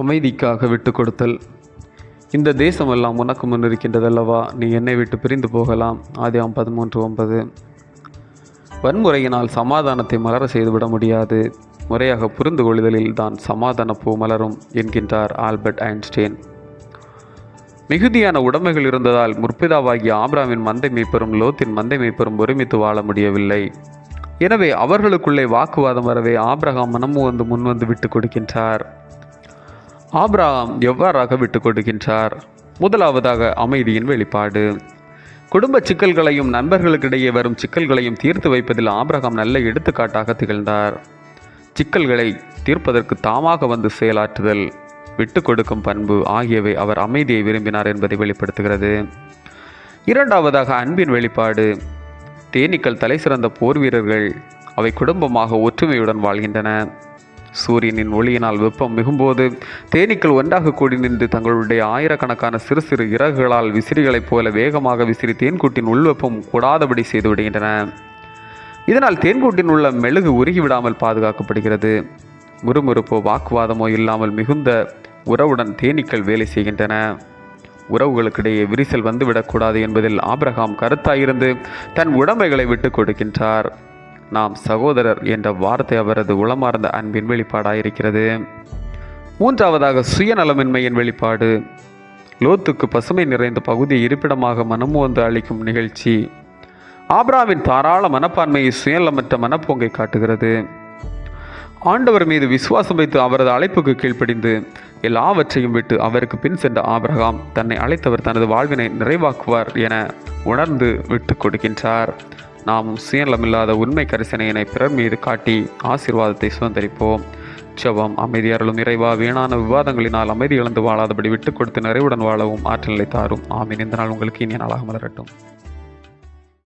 அமைதிக்காக விட்டு கொடுத்தல் இந்த தேசமெல்லாம் உனக்கு முன் இருக்கின்றதல்லவா நீ என்னை விட்டு பிரிந்து போகலாம். ஆதியாம் பதிமூன்று ஒன்பது. வன்முறையினால் சமாதானத்தை மலர செய்துவிட முடியாது. முறையாக புரிந்து கொள்ளுதலில் தான் சமாதான பூ மலரும் என்கின்றார் ஆல்பர்ட் ஐன்ஸ்டீன். மிகுதியான உடைமைகள் இருந்ததால் முற்பிதாவாகிய ஆபிராமின் மந்தை மேய்ப்பரும் லோத்தின் மந்தை மேய்ப்பரும் ஒருமித்து வாழ முடியவில்லை. எனவே அவர்களுக்குள்ளே வாக்குவாதம் வரவே ஆப்ரஹாம் மனமு வந்து முன்வந்து விட்டு கொடுக்கின்றார். ஆப்ராம் எவ்வாறாக விட்டு கொடுக்கின்றார்? முதலாவதாக அமைதியின் வெளிப்பாடு. குடும்ப சிக்கல்களையும் நண்பர்களுக்கிடையே வரும் சிக்கல்களையும் தீர்த்து வைப்பதில் ஆபிரகாம் நல்ல எடுத்துக்காட்டாக திகழ்ந்தார். சிக்கல்களை தீர்ப்பதற்கு தாமாக வந்து செயலாற்றுதல் விட்டு கொடுக்கும் பண்பு ஆகியவை அவர் அமைதியை விரும்பினார் என்பதை வெளிப்படுத்துகிறது. இரண்டாவதாக அன்பின் வெளிப்பாடு. தேனீக்கள் தலை சிறந்த போர் வீரர்கள் அவை குடும்பமாக ஒற்றுமையுடன் வாழ்கின்றன. சூரியனின் ஒளியினால் வெப்பம் மிகும்போது தேனீக்கள் ஒன்றாக கூடி நின்று தங்களுடைய ஆயிரக்கணக்கான சிறு சிறு இறகுகளால் விசிறிகளைப் போல வேகமாக விசிறி தேன்கூட்டின் உள்வெப்பம் கூடாதபடி செய்துவிடுகின்றன இதனால் தேன்கூட்டின் உள்ள மெழுகு உருகிவிடாமல் பாதுகாக்கப்படுகிறது. முறுமுறுப்போ வாக்குவாதமோ இல்லாமல் மிகுந்த உறவுடன் தேனீக்கள் வேலை செய்கின்றன. உறவுகளுக்கிடையே விரிசல் வந்துவிடக்கூடாது என்பதில் ஆபிரகாம் கருத்தாயிருந்து தன் உடமைகளை விட்டு கொடுக்கின்றார். நாம் சகோதரர் என்ற வார்த்தை அவரது உளமார்ந்த அன்பின் வெளிப்பாடாயிருக்கிறது. மூன்றாவதாக சுயநலமின்மையின் வெளிப்பாடு. லோத்துக்கு பசுமை நிறைந்த பகுதி இருப்பிடமாக மனம் வந்து அளிக்கும் நிகழ்ச்சி. ஆப்ராவின் தாராள மனப்பான்மையை சுயநலமற்ற மனப்போங்கை காட்டுகிறது. ஆண்டவர் மீது விசுவாசம் வைத்து அவரது அழைப்புக்கு கீழ்ப்படிந்து எல்லாவற்றையும் விட்டு அவருக்கு பின் சென்ற ஆபிரகாம் தன்னை அழைத்தவர் தனது வாழ்வினை நிறைவாக்குவார் என உணர்ந்து விட்டு கொடுக்கின்றார். நாமும் சுயநலமில்லாத உண்மை கரிசனையினை பிறர் மீது காட்டி ஆசீர்வாதத்தை சுதந்திரிப்போம். உற்சவம் அமைதி அருளும் இறைவா வீணான விவாதங்களினால் அமைதி இழந்து வாழாதபடி விட்டுக் கொடுத்து நிறைவுடன் வாழவும் ஆற்றலை தாரும். ஆமீன். இந்த நாள் உங்களுக்கு இனிய நாளாக மலரட்டும்.